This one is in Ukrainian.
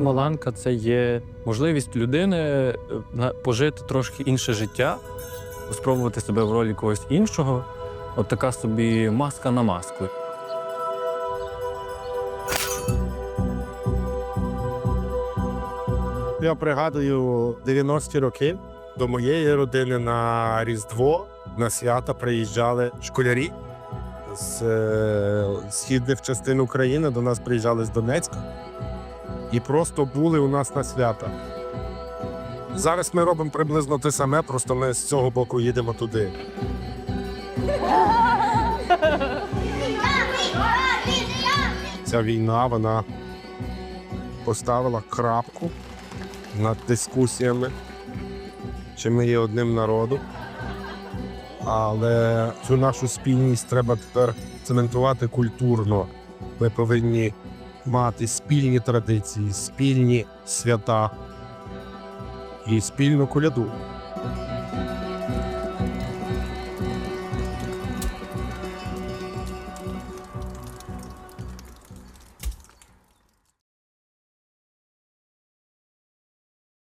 Маланка це є можливість людини е, пожити трошки інше життя, спробувати себе в ролі когось іншого. От така собі маска на маску. Я пригадую 90-ті роки до моєї родини на Різдво на свята приїжджали школярі з е, східних частин України. До нас приїжджали з Донецька і просто були у нас на свята. Зараз ми робимо приблизно те саме, просто ми з цього боку їдемо туди. Ця війна вона поставила крапку над дискусіями, чи ми є одним народом. Але цю нашу спільність треба тепер цементувати культурно. Ми повинні мати спільні традиції, спільні свята і спільну коляду.